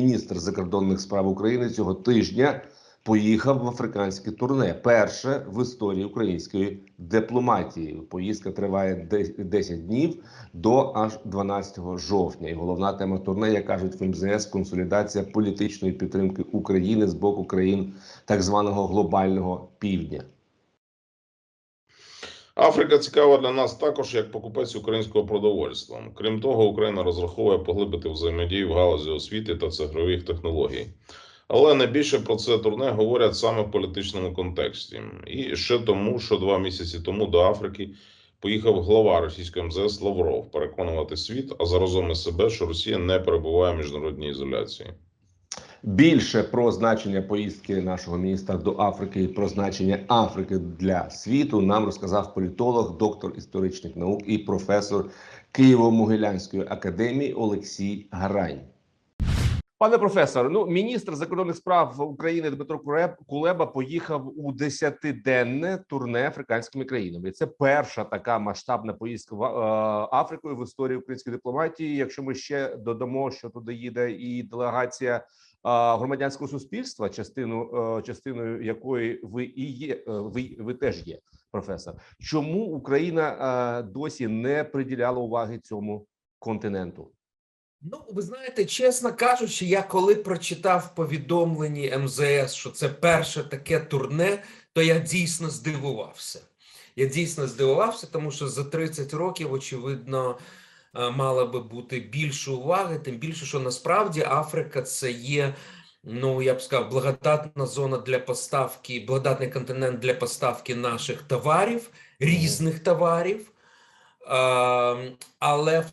міністр закордонних справ України цього тижня поїхав в африканське турне. Перше в історії української дипломатії. Поїздка триває де- 10 днів до аж 12 жовтня. І головна тема турне, як кажуть в МЗС, консолідація політичної підтримки України з боку країн так званого глобального півдня. Африка цікава для нас також як покупець українського продовольства. Крім того, Україна розраховує поглибити взаємодію в галузі освіти та цифрових технологій. Але найбільше про це турне говорять саме в політичному контексті. І ще тому, що два місяці тому до Африки поїхав глава російського МЗС Лавров переконувати світ, а заразом і себе, що Росія не перебуває в міжнародній ізоляції. Більше про значення поїздки нашого міністра до Африки і про значення Африки для світу нам розказав політолог, доктор історичних наук і професор Києво-Могилянської академії Олексій Гарань. Пане професор, ну міністр закордонних справ України Дмитро Кулеба поїхав у десятиденне турне африканськими країнами. Це перша така масштабна поїздка в е, Африкою в історії української дипломатії. Якщо ми ще додамо, що туди їде і делегація громадянського суспільства, частину е, частиною якої ви і є, е, ви, ви теж є, професор. Чому Україна е, досі не приділяла уваги цьому континенту? Ну, ви знаєте, чесно кажучи, я коли прочитав в повідомленні МЗС, що це перше таке турне, то я дійсно здивувався. Я дійсно здивувався, тому що за 30 років, очевидно, е, мало би бути більше уваги, тим більше, що насправді Африка це є, ну я б сказав, благодатна зона для поставки, благодатний континент для поставки наших товарів, різних товарів. Е, але в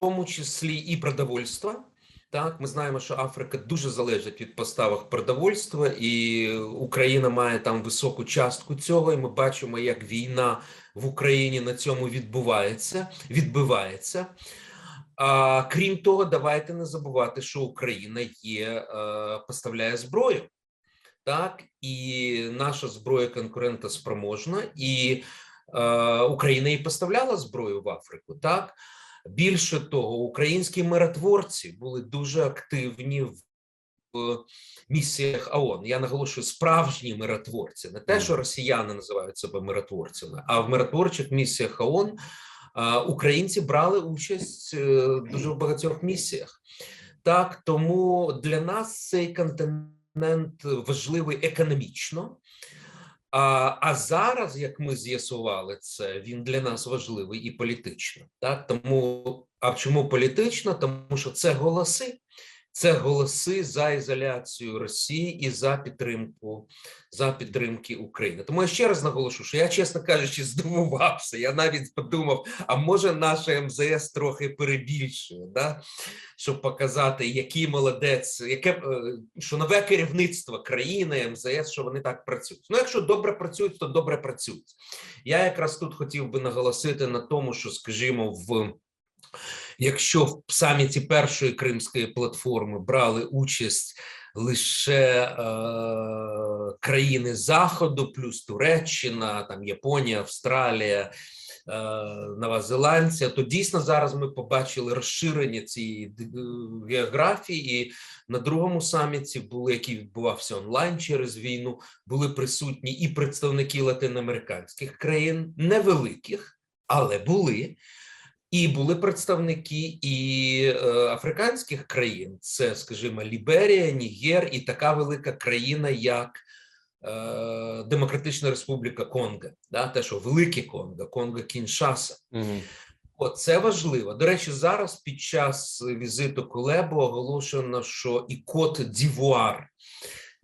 тому числі і продовольства. Так, ми знаємо, що Африка дуже залежить від поставок продовольства, і Україна має там високу частку цього. І ми бачимо, як війна в Україні на цьому відбувається, відбивається. А крім того, давайте не забувати, що Україна є е, поставляє зброю. Так, і наша зброя конкурентоспроможна, і е, Україна і поставляла зброю в Африку. Так, Більше того, українські миротворці були дуже активні місіях ООН. Я наголошую справжні миротворці, не те, що росіяни називають себе миротворцями, а в миротворчих місіях ООН українці брали участь е, дуже в багатьох місіях. Так, тому для нас цей континент важливий економічно. А, а зараз, як ми з'ясували це, він для нас важливий і політично. Так тому, а чому політично? Тому що це голоси, це голоси за ізоляцію Росії і за підтримку за підтримки України. Тому я ще раз наголошу, що я, чесно кажучи, здивувався. Я навіть подумав, а може наша МЗС трохи перебільшує, да? щоб показати, який молодець, яке е, що нове керівництво країни МЗС, що вони так працюють. Ну, якщо добре працюють, то добре працюють. Я якраз тут хотів би наголосити на тому, що, скажімо, в якщо в саміті першої кримської платформи брали участь лише е, країни Заходу, плюс Туреччина, там Японія, Австралія. е, Нова Зеландія, то дійсно зараз ми побачили розширення цієї е, географії, і на другому саміті були, який відбувався онлайн через війну, були присутні і представники латиноамериканських країн, невеликих, але були. І були представники і е, африканських країн, це, скажімо, Ліберія, Нігер і така велика країна, як е, Демократична Республіка Конго, да, те, що велике Конго, Конго Кіншаса. От це важливо. До речі, зараз під час візиту Кулебо оголошено, що і Кот Дівуар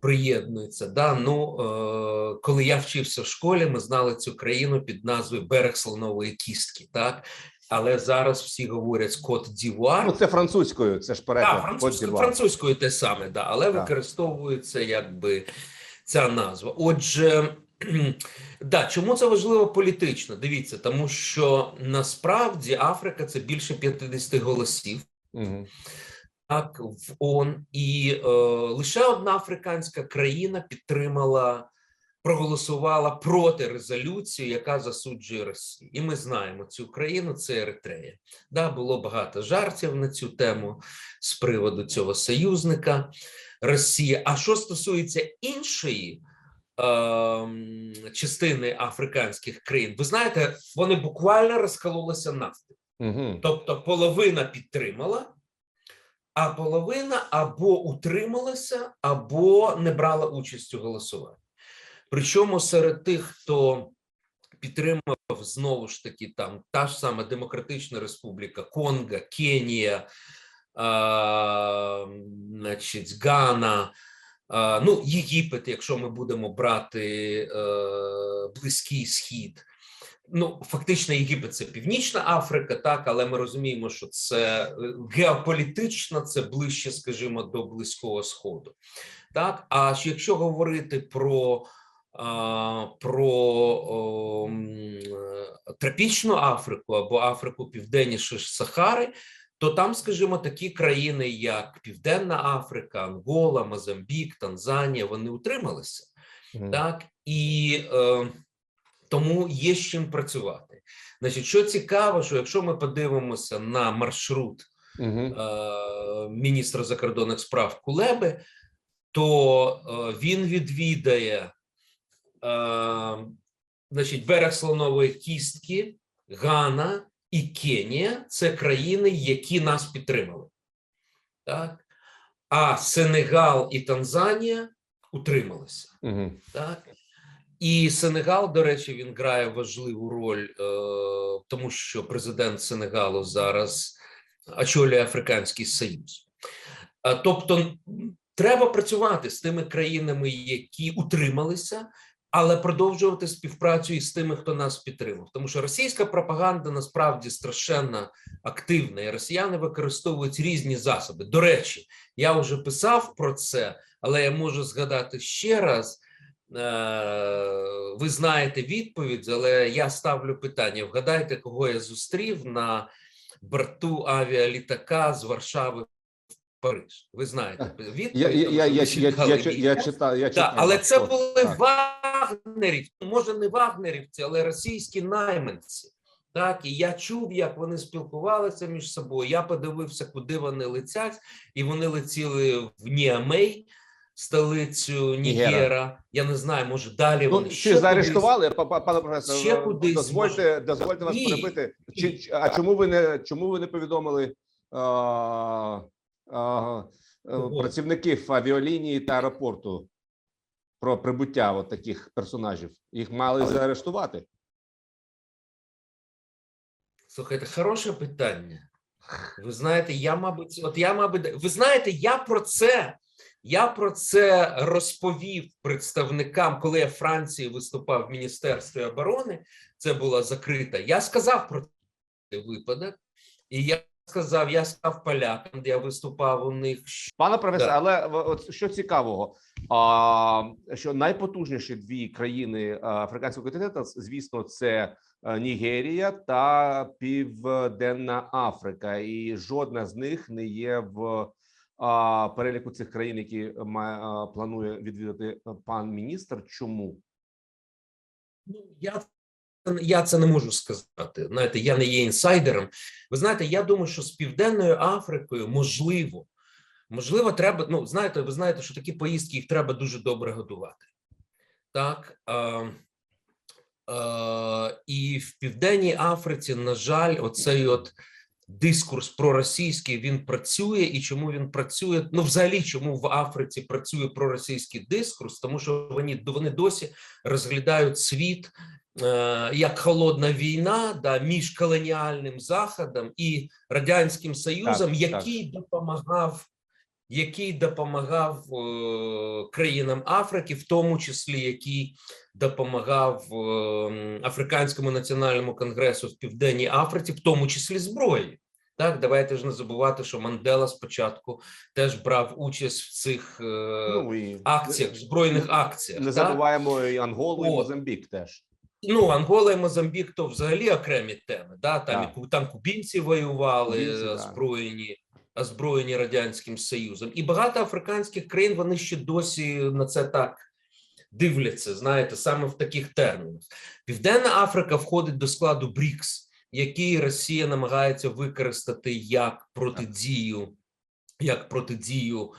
приєднується. Да? Ну, е, коли я вчився в школі, ми знали цю країну під назвою Берег Слонової кістки. Так? Але зараз всі говорять Кот Дівуар. Ну, це французькою, це ж переклад. Так, французькою, французькою те саме, да, але Так. використовується якби ця назва. Отже, да, чому це важливо політично? Дивіться, тому що насправді Африка це більше 50 голосів. Мгм. Так, в ООН, і е, лише одна африканська країна підтримала проголосувала проти резолюції, яка засуджує Росію. І ми знаємо цю країну, це Еритрея. Да, було багато жартів на цю тему з приводу цього союзника Росії. А що стосується іншої ем, частини африканських країн, ви знаєте, вони буквально розкололися навпіл. Угу. Тобто половина підтримала, а половина або утрималася, або не брала участь у голосуванні. Причому серед тих, хто підтримав знову ж таки там та ж сама Демократична Республіка Конго, Кенія, а, значить, Гана, а, ну, Єгипет, якщо ми будемо брати е, Близький Схід. Ну, фактично, Єгипет це Північна Африка, так, але ми розуміємо, що це е, геополітично, це ближче, скажімо, до Близького Сходу. Так, а якщо говорити про, а, про е, тропічну Африку або Африку південніше Сахари, то там, скажімо, такі країни, як Південна Африка, Ангола, Мозамбік, Танзанія, вони утрималися так і е, тому є з чим працювати. Значить, що цікаво, що якщо ми подивимося на маршрут Угу. е, міністра закордонних справ Кулеби, то е, він відвідає значить, берег слонової кістки, Гана і Кенія це країни, які нас підтримали. Так? А Сенегал і Танзанія утрималися. Угу. Так? І Сенегал, до речі, він грає важливу роль, е, тому що президент Сенегалу зараз очолює Африканський Союз. Е, тобто, треба працювати з тими країнами, які утрималися, але продовжувати співпрацю із тими, хто нас підтримав. Тому що російська пропаганда насправді страшенно активна, і росіяни використовують різні засоби. До речі, я вже писав про це, але я можу згадати ще раз. Е, Ви знаєте відповідь, але я ставлю питання: вгадайте, кого я зустрів на борту авіалітака з Варшави Париж. Ви знаєте відповідь, Я, я, я, я, я, я, я, мій я текст. читав, я читав. але це були так. вагнерівці, може не вагнерівці, але російські найманці. Так, і я чув, як вони спілкувалися між собою. Я подивився, куди вони летять, і вони летіли в Ніамей, столицю Нігера. Я не знаю, може далі Ну, вони чи заарештували, па- па- пане професоре, Ще кудись, дозвольте, дозвольте вас перебити. Чи, а чому ви не чому ви не повідомили а, е? Працівників авіалінії та аеропорту про прибуття от таких персонажів? Їх мали заарештувати. Слухайте, хороше питання. Ви знаєте, я, мабуть, от я, мабуть, ви знаєте, я про це. Я про це розповів представникам, коли я в Франції виступав в Міністерстві оборони. Це була закрита. Я сказав про цей випадок, і я сказав, я сказав полякам, де я виступав у них. Пане професоре, Да. але от що цікавого, а, що найпотужніші дві країни африканського континенту, звісно, це е, Нігерія та Південна Африка, і жодна з них не є в а, переліку цих країн, які має, планує відвідати е, пан міністр. Чому? Ну, я, я це не можу сказати. Знаєте, я не є інсайдером. Ви знаєте, я думаю, що з Південною Африкою можливо, можливо, треба. Ну, знаєте, ви знаєте, що такі поїздки їх треба дуже добре годувати. Так. Е, е, і в Південній Африці, на жаль, оцей от дискурс проросійський він працює. І чому він працює? Ну, взагалі, чому в Африці працює проросійський дискурс? Тому що вони, вони досі розглядають світ як холодна війна да, між колоніальним заходом і радянським союзом, Так, який допомагав. Який допомагав е, країнам Африки, в тому числі який допомагав е, Африканському національному конгресу в Південній Африці, в тому числі зброєю. Так, давайте ж не забувати, що Мандела спочатку теж брав участь в цих е, ну і акціях, збройних акціях. не так? забуваємо і Анголу, і Мозамбік теж. Ну, Ангола і Мозамбік то взагалі окремі теми. Да? Там, ку- там кубінці воювали, Кубінці, да. озброєні, озброєні Радянським Союзом. І багато африканських країн вони ще досі на це так дивляться, знаєте, саме в таких термінах. Південна Африка входить до складу БРІКС, який Росія намагається використати як протидію, як протидію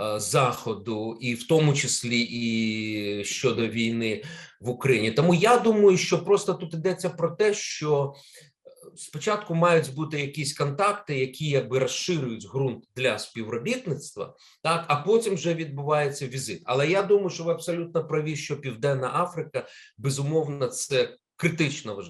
е, Заходу, і в тому числі і щодо війни в Україні. Тому я думаю, що просто тут йдеться про те, що е, спочатку мають бути якісь контакти, які якби розширюють ґрунт для співробітництва, так а потім вже відбувається візит. Але я думаю, що ви абсолютно праві, що Південна Африка безумовно це критично важливо.